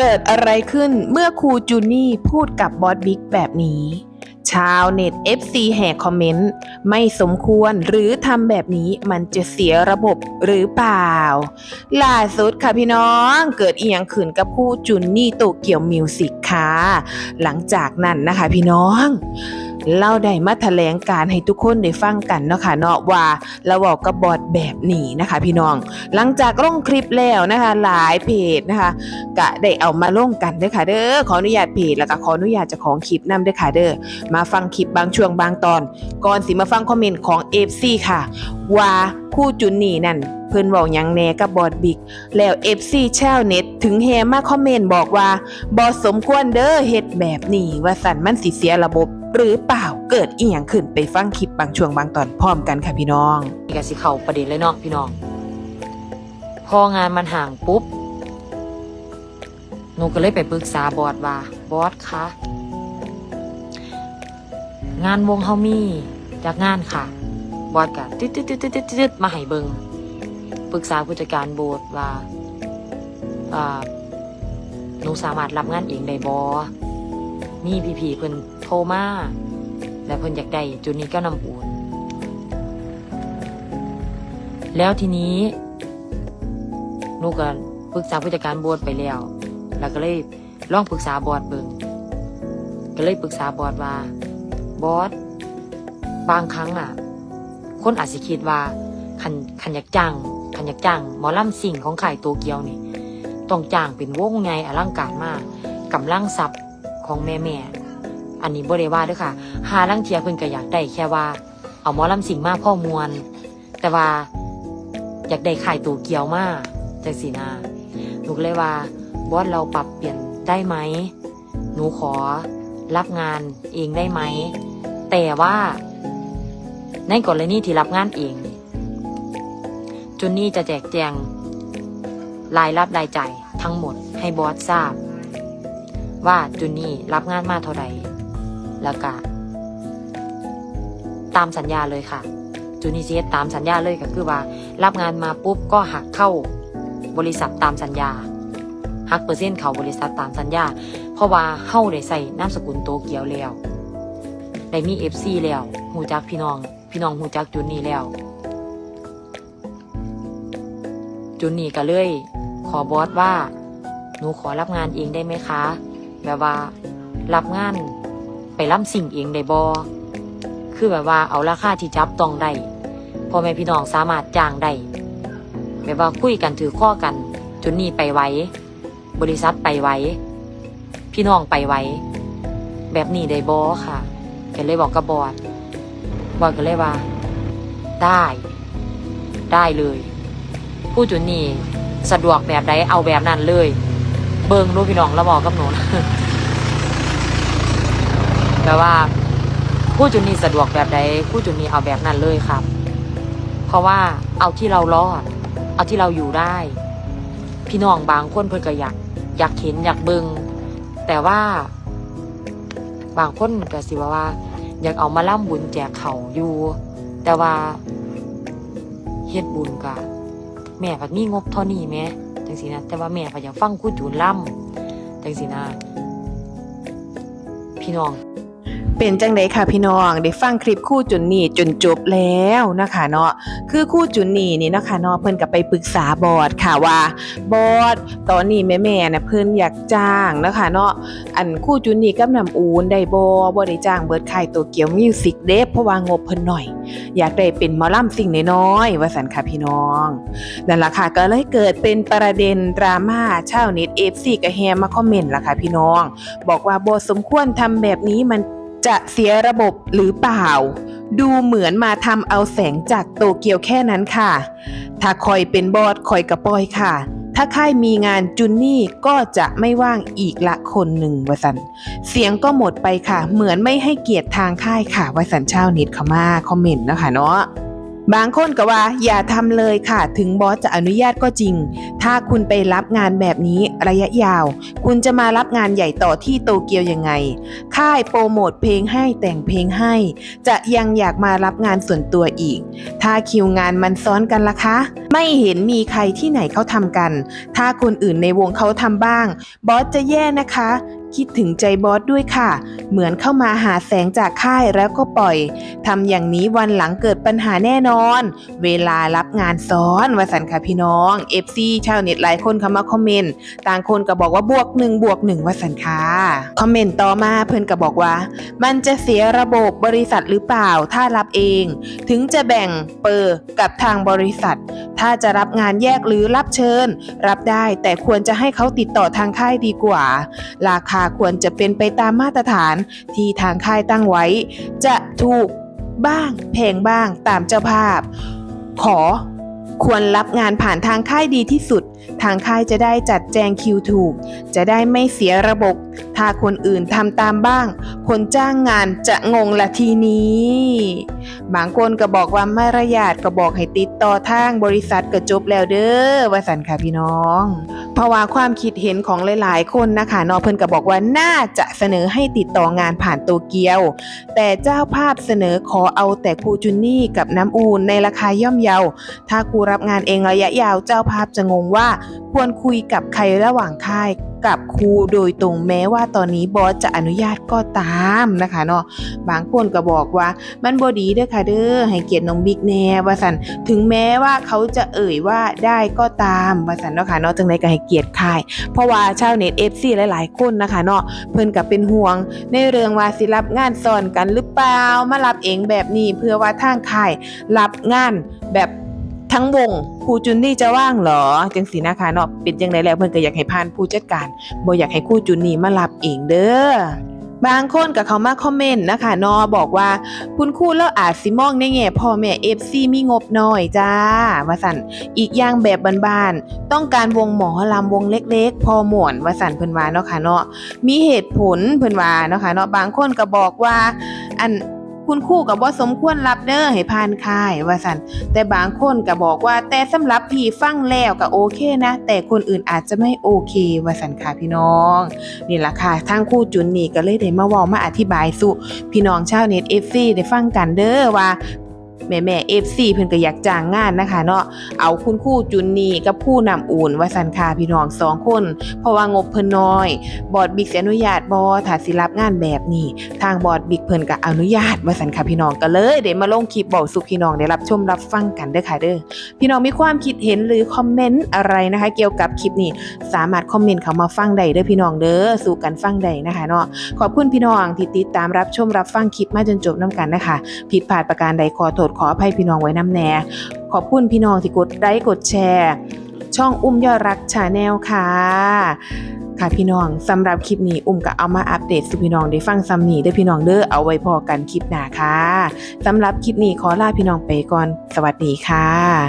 เกิดอะไรขึ้นเมื่อครูจูนี่พูดกับบอสบิ๊กแบบนี้ ชาวเน็ต FC แห่คอมเมนต์ ไม่สมควรหรือทำแบบนี้มันจะเสียระบบหรือเปล่า ล่าสุดค่ะพี่น้องเกิดเอียงขืนกับครูจูนี่โตเกียวมิวสิกค่ะ หลังจากนั้นนะคะพี่น้อง เราได้มาแถลงการให้ทุกคนได้ฟังกันเนาะค่ะเนาะว่าเราบอกกับบอดแบบนี้นะคะ พี่น้อง หลังจากลงคลิปแล้วนะคะ หลายเพจนะคะก็ได้เอามาลงกันด้อค่ะเด้อขออนุญาตเพจแล้วก็ขออนุญาตจ้าของคลิปนำเด้อค่ะเด้อมาฟังคลิปบางช่วงบางตอน ก่อนสิมาฟังคอมเมนต์ของ FC ค่ะ ว่าคู่จุนนี่นั่นเพิ่นเว้าหยังแหน่กับบอดบิ๊กแล้ว FC ชาวเน็ต ถึงแฮมาคอมเมนต์บอกว่าบ่สมควรเด้อเฮ็ดแบบนี้ว่าสั่นมันสิเสียระบบ หรือเปล่าเกิดอีหยังขึ้นไปฟังคลิปบางช่วงบางตอนพร้อมกันค่ะพี่น้องนี่ก็สิเข้าประเด็นเลยเนาะพี่น้อง พองานมันห่างปุ๊บหนูก็เลยไปปรึกษาบอสว่าบอสคะงานวงเฮามีจากงานค่ะ บอสก็ตึ๊ดตึ๊ดตึ๊ดตึ๊ดตึ๊ดตึ๊ดมาให้เบิงปรึกษาผู้จัดการโบสว่าอ่าหนูสามารถรับงานเองได้บอมีพี่ๆเพิ่น โทรมาแล้วเพิ่นอยากได้จุดนี้ก็นำอูนแล้วทีนี้หนูก็ปรึกษาผู้จัดการบอดไปแล้ว แล้วก็เลยลองปรึกษาบอดเบิงก็เลยปรึกษาบอดว่า บอสบางครั้งอะ คนอาจสิคิดว่าขันขันอยากจ้างขันอยากจ้างหมอลำสิ่งของไข่ายโตเกียวนี่ต้องจ้างเป็นวงไงอลังการมากกำลังทรัพย์ของแม่แม่ อันนี้บ่ได้ว่าด้วยค่ะ หาลังเทียเพิ่นก็อยากได้แค่ว่า เอาหมอลำสิงมาพ่อมวล แต่ว่าอยากได้ขายตัวเกียวมากจากสีนาหนูก็เลยว่าบอสเราปรับเปลี่ยนได้ไหม หนูขอรับงานเองได้ไหม แต่ว่า ในกรณีที่รับงานเอง จุนนี่จะแจกแจงรายรับรายจ่ายทั้งหมดให้บอสทราบ ว่าจุนนี่รับงานมาเท่าไหร่ แล้วก็ตามสัญญาเลยค่ะ จูนิเซียตามสัญญาเลยก็คือว่า รับงานมาปุ๊บก็หักเข้าบริษัทตามสัญญาหักเปอร์เซ็นต์เขาบริษัทตามสัญญา เพราะว่าเฮาได้ใส่นามสกุลโตเกียวแล้วได้มีเอฟซีแล้วหูจักพี่น้อง พี่น้องหูจักจุนนี่แล้ว จุนนี่ก็เลย ขอบอสว่า หนูขอรับงานเองได้ไหมคะ แบบว่า รับงาน ไปรับสิ่งเองได้บอคือแบบว่าเอาราคาที่จับต้องได้พ่อแม่พี่น้องสามารถจ้างได้แบบว่าคุยกันถือข้อกันจนนี่ไปไว้ บริษัทไปไว้ พี่น้องไปไว้ แบบนี้ได้บอค่ะแกเลยบอกกับบอดบอดก็เลยว่า ได้ ได้เลยผู้จุนนี่สะดวกแบบใดเอาแบบนั้นเลย เบิงรู้พี่น้องแล้วบอกกับหนูนะ แบบว่าคู่จุนนี้สะดวกแบบใดคู่จุนนี้เอาแบบนั้นเลยครับ เพราะว่าเอาที่เรารอด เอาที่เราอยู่ได้ พี่น้องบางคนเพิ่นก็อยากอยากเห็นอยากเบิงแต่ว่าบางคนก็สิว่าว่า อยากเอามาล่ำบุญแจกเขาอยู่ แต่ว่าเฮ็ดบุญกะแม่พัดมีงบเท่านี้แหม่จังสีนะแต่ว่าแม่พัดอยากฟังคู่จูนล่ำจังสีนะพี่น้อง เป็นจังไดค่ะพี่น้องได้ฟังคลิปคู่จุนนี่จนจบแล้วนะคะเนาะคือคู่จุนนี่นี่นะคะเนาะเพิ่นก็ไปปรึกษาบอร์ดค่ะว่าบอร์ดตอนนี้แม่ๆน่ะเพิ่นอยากจ้างนะคะเนาะอันคู่จุนนี่กับน้ำอูนได้บ่บ่ได้จ้างเบิดค่ายโตเกี่ยวมิวสิกเด้เพราะว่างบเพิ่นน้อย อยากได้เป็นมอลำสิ่งน้อยๆว่าซั่นค่ะพี่น้องนั่นล่ะค่ะก็เลยเกิดเป็นประเด็นดราม่าชาวเน็ต FC ก็แฮมาคอมเมนต์ล่ะค่ะพี่น้อง บอกว่าบ่สมควรทำแบบนี้มัน จะเสียระบบหรือเปล่า ดูเหมือนมาทำเอาแสงจากโตเกียวแค่นั้นค่ะ ถ้าคอยเป็นบอดคอยกระปอยค่ะ ถ้าค่ายมีงานจุนนี่ก็จะไม่ว่างอีกละคนหนึ่งวสัน เสียงก็หมดไปค่ะ เหมือนไม่ให้เกียรติทางค่ายค่ะวสันเช่านิดเขามาคอมเมนต์นะคะเนาะ บางคนก็ว่าอย่าทำเลยค่ะ ถึงบอสจะอนุญาตก็จริง ถ้าคุณไปรับงานแบบนี้ระยะยาว คุณจะมารับงานใหญ่ต่อที่โตเกียวยังไง ค่ายโปรโมทเพลงให้แต่งเพลงให้ จะยังอยากมารับงานส่วนตัวอีก ถ้าคิวงานมันซ้อนกันล่ะคะ ไม่เห็นมีใครที่ไหนเขาทำกัน ถ้าคนอื่นในวงเขาทำบ้าง บอสจะแย่นะคะ คิดถึงใจบอสด้วยค่ะ เหมือนเข้ามาหาแสงจากค่ายแล้วก็ปล่อยทำอย่างนี้วันหลังเกิดปัญหาแน่นอน เวลารับงานซ้อนวสันค่ะพี่น้อง FC ชาวเน็ตหลายคนเข้ามาคอมเมนต์ต่างคนก็บอกว่าบวกหนึ่งบวกหนึ่งวสันค่ะคอมเมนต์ต่อมาเพื่อนก็บอกว่า มันจะเสียระบบบริษัทหรือเปล่าถ้ารับเอง ถึงจะแบ่งเปอร์กับทางบริษัท ถ้าจะรับงานแยกหรือรับเชิญ รับได้แต่ควรจะให้เขาติดต่อทางค่ายดีกว่า ราคาควรจะเป็นไปตามมาตรฐานที่ทางค่ายตั้งไว้ จะถูกบ้างแพงบ้างตามเจ้าภาพ ขอควรรับงานผ่านทางค่ายดีที่สุดทางค่ายจะได้จัดแจงคิวถูก จะได้ไม่เสียระบบ ถ้าคนอื่นทำตามบ้าง คนจ้างงานจะงงละทีนี้ บางคนก็บอกว่าไม่ระยาดก็บอกให้ติดต่อทางบริษัทก็จบแล้วเด้อว่าสันค่ะพี่น้อง เพราะว่าความคิดเห็นของหลาย ๆ คนนะคะนอเพิ่นก็บอกว่าน่าจะเสนอให้ติดต่องานผ่านโตเกียว แต่เจ้าภาพเสนอขอเอาแต่ครูจุนนี่กับน้ำอูนในราคาย่อมเยา ถ้าครูรับงานเองระยะยาวเจ้าภาพจะงงว่าควรคุยกับใครระหว่างค่ายกับครูโดยตรงแม้ว่าตอนนี้บอสจะอนุญาตก็ตามนะคะเนาะบางคนก็บอกว่ามันบอดีเด้อค่ะเด้อให้เกียรติน้องบิ๊กแน่ว่าสันถึงแม้ว่าเขาจะเอ่ยว่าได้ก็ตามว่าสันเนาะค่ะเนาะจังไดก็ให้เกียรติค่าย เพราะว่าชาวเน็ต FC หลาย ๆ คนนะคะเนาะเพิ่นก็เป็นห่วง ในเรื่องว่าสิรับงานซ้อนกันหรือเปล่ามารับเองแบบนี้เพื่อว่าทางค่ายรับงานแบบ ทั้งวงครูจุนนี่จะว่างเหรอ จังสีนะคะเนาะเป็นจังไดแล้วเพิ่อนก็อยากให้ผ่านผู้จัดการบ่อยากให้ครูจุนนี่มารับเองเด้อบางคนกับเขามาคอมเมนต์นะคะเนอบอกว่า คุณครูแล้วอาจสิมองในแง่พ่อแม่ FC มีงบน้อยจ้าว่าสั่นอีกอย่างแบบบานๆ ต้องการวงหมอลำวงเล็กๆ พอหมวนว่าสั่นเพิ่นว่าเนาะค่ะเนาะมีเหตุผลเพิ่นว่าเนาะค่ะเนาะบางคนก็บอกว่า อัน คุณคู่กับว่าสมควรรับเด้อให้ผ่านค่ายว่าสันแต่บางคนก็บอกว่าแต่สำหรับพี่ฟังแล้วก็โอเคนะ แต่คนอื่นอาจจะไม่โอเคว่าสันค่ะพี่น้องนี่แหละค่ะทางคู่จุนนี่ก็เลยได้มาเว้ามาอธิบายสุพี่น้องชาวเน็ตเอฟซีได้ฟังกันเด้อว่า แม่แม่ FC เพิ่นก็อยากจ้างงานนะคะเนาะเอาคุณครู่จุนนี่กับคู่นำอุ่นว่าสันค่ะพี่น้องสองคน เพราะว่างบเพิ่นน้อย บอดบิ๊กสิอนุญาตบ่ถ้าสิรับงานแบบนี้ ทางบอดบิ๊กเพิ่นก็อนุญาตว่าสันค่ะพี่น้องก็เลยได้มาลงคลิปบอกสู่พี่น้องได้รับชมรับฟังกันเด้อค่ะเด้อพี่น้องมีความคิดเห็นหรือคอมเมนต์อะไรนะคะ เกี่ยวกับคลิปนี้สามารถคอมเมนต์เข้ามาฟังได้เด้อพี่น้องเด้อสู่กันฟังได้นะคะเนาะขอบคุณพี่น้องที่ติดตามรับชมรับฟังคลิปมาจนจบน้ำกันนะคะผิดพลาดประการใดขอโทษขออภัยพี่น้องไว้น้ำแน่ขอบคุณพี่น้องที่กดไลค์กดแชร์ ช่องอุ้มยอดรักชาแนลค่ะ ค่ะพี่น้องสำหรับคลิปนี้อุ้มก็เอามาอัปเดตสู่พี่น้องได้ฟังซ้ำนี้ได้พี่น้องเด้อเอาไว้พอกันคลิปหน้าค่ะสำหรับคลิปนี้ขอลาพี่น้องไปก่อน สวัสดีค่ะ